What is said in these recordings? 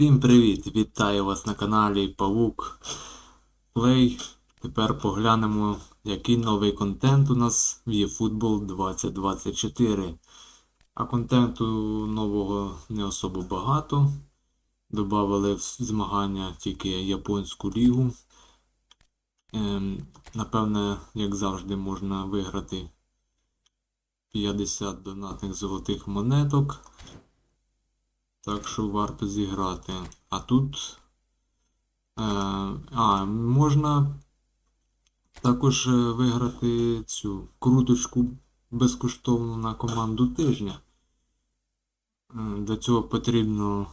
Всім привіт! Вітаю вас на каналі Павук Play. Тепер поглянемо, який новий контент у нас в eFootball 2024. А контенту нового не особо багато. Добавили в змагання тільки японську лігу. Ем, напевне, як завжди, можна виграти 50 донатних золотих монеток. Так що варто зіграти. А тут. Е, а, можна також е, виграти цю круточку безкоштовно на команду тижня. Е, Для цього потрібно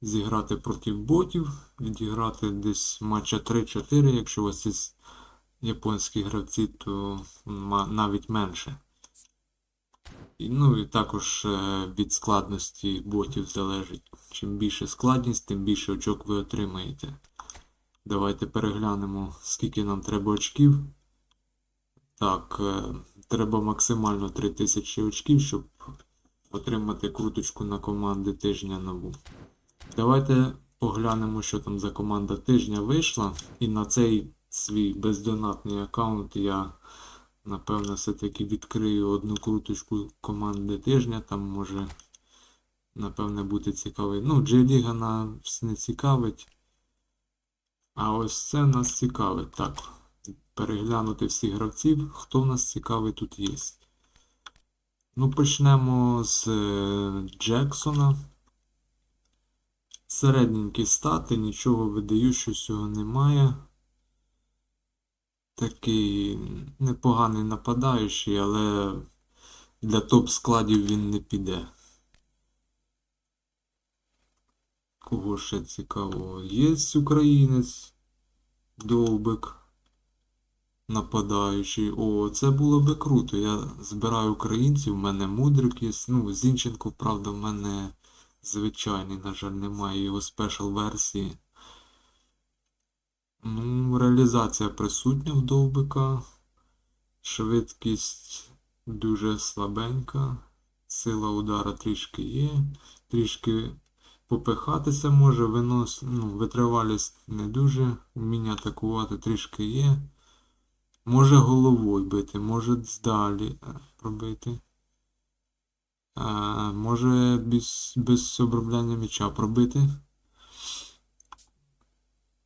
зіграти проти ботів, відіграти десь матча 3-4, якщо у вас є японські гравці, то навіть менше. Ну і також е, від складності ботів залежить. Чим більше складність, тим більше очок ви отримаєте. Давайте переглянемо, скільки нам треба очків. Так, е, треба максимально 3000 очків, щоб отримати круточку на команди тижня нову. Давайте поглянемо, що там за команда тижня вийшла. І на цей свій бездонатний аккаунт я Напевно, все-таки відкрию одну круточку команди тижня, там може, напевне, бути цікавий. Ну, J-Ліга нас не цікавить. А ось це нас цікавить. Так. Переглянути всіх гравців. Хто в нас цікавий тут є. Ну, почнемо з е, Джексона. Середненькі стати, нічого видаючого немає. Такий непоганий нападаючий, але для топ-складів він не піде. Кого ще цікавого? Є українець Довбик. Нападаючий. О, це було би круто. Я збираю українців, в мене Мудрик є. Ну, Зінченко, правда, в мене звичайний, на жаль, немає його спешл версії. Ну, реалізація присутня в довбика. Швидкість дуже слабенька. Сила удара трішки є. Трішки попихатися може, винос, ну, витривалість не дуже. Вміння атакувати трішки є. Може головою бити, може здалі е, пробити. А, може без, без обробляння м'яча пробити.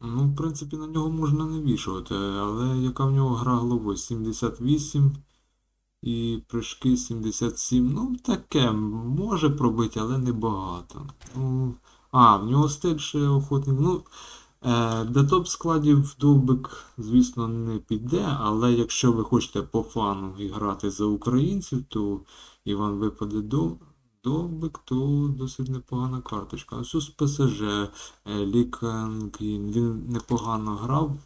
Ну, в принципі, на нього можна не вішувати, але яка в нього гра головою? 78 і прыжки 77. Ну, таке, може пробити, але не багато. Ну, а, в нього стиль ще охотник. Ну, е, для топ-складів довбик, звісно, не піде, але якщо ви хочете по фану і грати за українців, то і вам випаде до. Довбик, то досить непогана карточка. З ПСЖ Лікангін. Він непогано грав,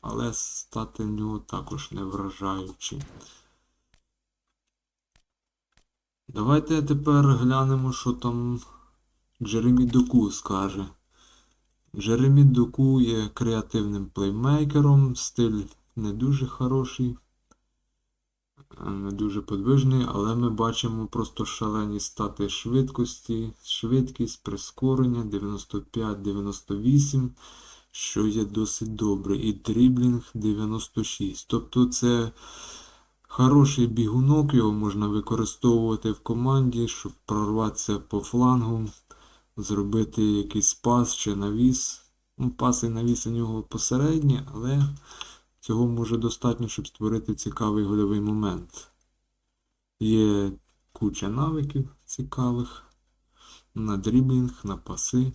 але стати в нього також не вражаючі. Давайте тепер глянемо, що там Джеремі Доку скаже. Джеремі Доку є креативним плеймейкером, стиль не дуже хороший не дуже подвижний, але ми бачимо просто шалені стати швидкості, швидкість, прискорення 95-98, що є досить добре. І дріблінг 96. Тобто це хороший бігунок, його можна використовувати в команді, щоб прорватися по флангу, зробити якийсь пас чи навіс. Ну, Пас і навіс у нього посередні, але Цього може достатньо, щоб створити цікавий гольовий момент. Є куча навиків цікавих на дріблінг, на паси.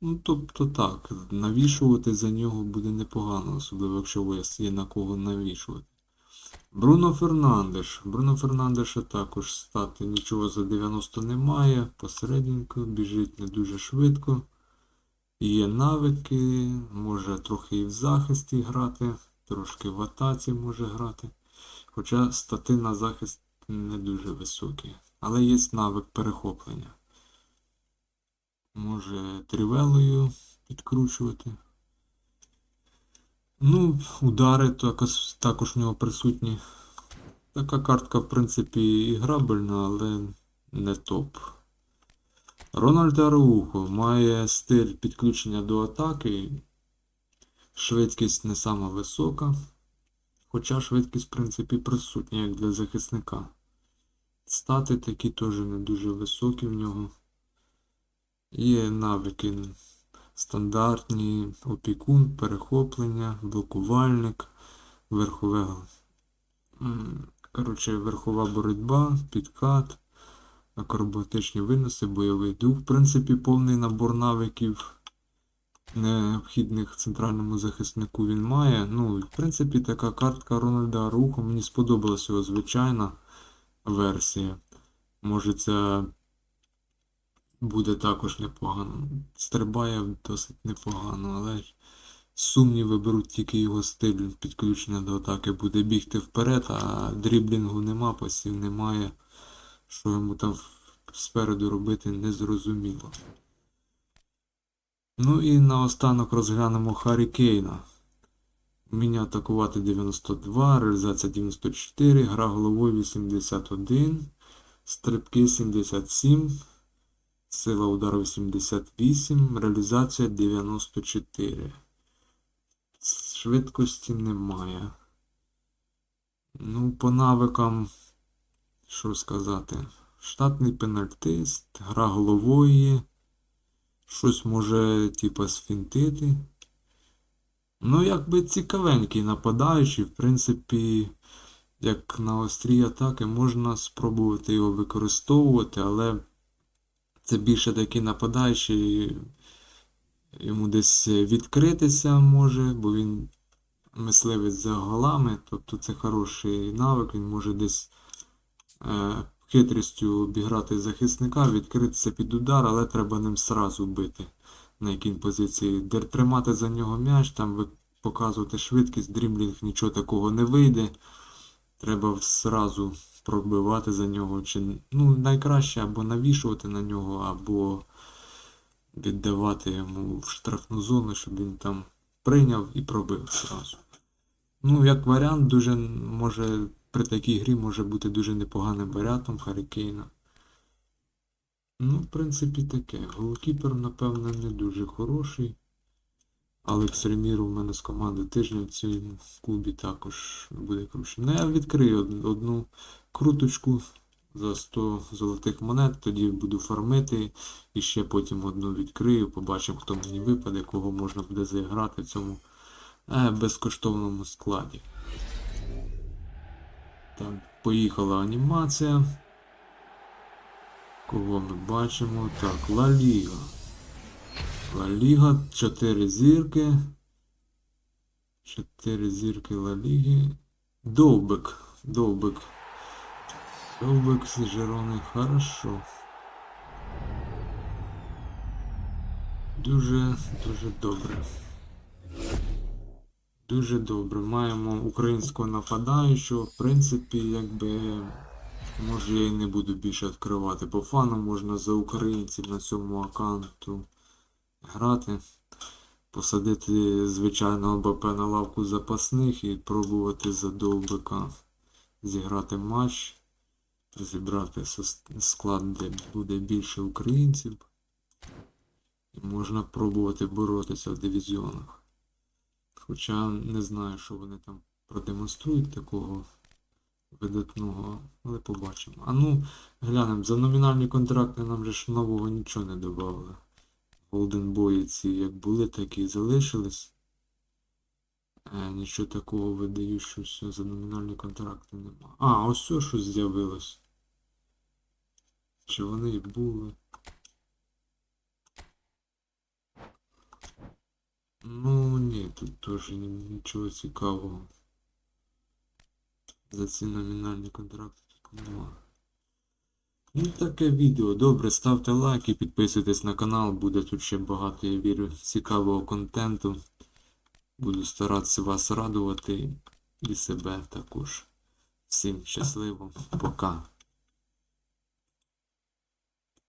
Ну, тобто так, навішувати за нього буде непогано, особливо якщо у вас є на кого навішувати. Бруно Фернандеш. Бруно Фернандеша також стати нічого за 90 немає. Посередньо біжить не дуже швидко. Є навики, може трохи і в захисті грати, трошки в атаці може грати. Хоча стати на захист не дуже високі. Але є навик перехоплення. Може трівелою підкручувати. Ну, удари також, також в нього присутні. Така картка, в принципі, і грабельна, але не топ. Рональд Араухо має стиль підключення до атаки. Швидкість не сама висока. Хоча швидкість, в принципі, присутня, як для захисника. Стати такі теж не дуже високі в нього. Є навики стандартні, опікун, перехоплення, блокувальник, верхове. Коротше, верхова боротьба, підкат, акробатичні виноси, бойовий дух. В принципі, повний набор навиків необхідних центральному захиснику він має. Ну, в принципі, така картка Рональда Арухо. Мені сподобалась його звичайна версія. Може, це буде також непогано. Стрибає досить непогано, але сумніви беруть тільки його стиль підключення до атаки. Буде бігти вперед, а дріблінгу нема, пасів немає. Що йому там спереду робити незрозуміло. Ну і наостанок розглянемо Харі Кейна. Вміння атакувати 92, реалізація 94, гра головою 81, стрибки 77, сила удару 88, реалізація 94. Швидкості немає. Ну, по навикам, що сказати, штатний пенальтист, гра головою. Щось може, типа, сфінтити. Ну, якби цікавенький нападаючий, в принципі, як на острій атаки, можна спробувати його використовувати, але це більше такий нападаючий, йому десь відкритися може, бо він мисливець за голами, тобто це хороший навик, він може десь хитрістю обіграти захисника, відкритися під удар, але треба ним сразу бити. На якій позиції. Де тримати за нього м'яч, там показувати швидкість, дрімлінг нічого такого не вийде. Треба сразу пробивати за нього. Чи, ну, найкраще або навішувати на нього, або віддавати йому в штрафну зону, щоб він там прийняв і пробив сразу. Ну, як варіант, дуже може при такій грі може бути дуже непоганим варіантом Харікейна. Ну, в принципі, таке. Голкіпер, напевно, не дуже хороший. Алекс Ремір у мене з команди тижня в цьому клубі також буде круче. Ну, я відкрию одну круточку за 100 золотих монет, тоді буду фармити і ще потім одну відкрию, побачимо, хто мені випаде, кого можна буде заіграти в цьому е, безкоштовному складі. Так, поїхала анімація. Кого ми бачимо? Так, Ла Ліга. Ла Ліга, 4 зірки. 4 зірки Ла Ліги. Довбик. Довбик. Довбик з Жирони. Хорошо. Дуже, дуже добре. Дуже добре. Маємо українського нападаючого. В принципі, якби. Може я і не буду більше відкривати. По фану можна за українців на цьому аккаунту грати. Посадити звичайного БП на лавку запасних і пробувати за довбика зіграти матч. Зібрати склад, де буде більше українців. І можна пробувати боротися в дивізіонах. Хоча не знаю, що вони там продемонструють такого видатного, але побачимо. А ну, глянемо, за номінальні контракти нам же ж нового нічого не додавали. Голден Бої ці як були, так і залишились. Е, нічого такого видаючого за номінальні контракти нема. А, ось все щось з'явилось. Чи вони і були? Ну ні, тут теж нічого цікавого. За ці номінальні контракти тут нема. Ну таке відео. Добре, ставте лайки, підписуйтесь на канал, буде тут ще багато, я вірю, цікавого контенту. Буду старатися вас радувати і себе також. Всім щасливо, пока.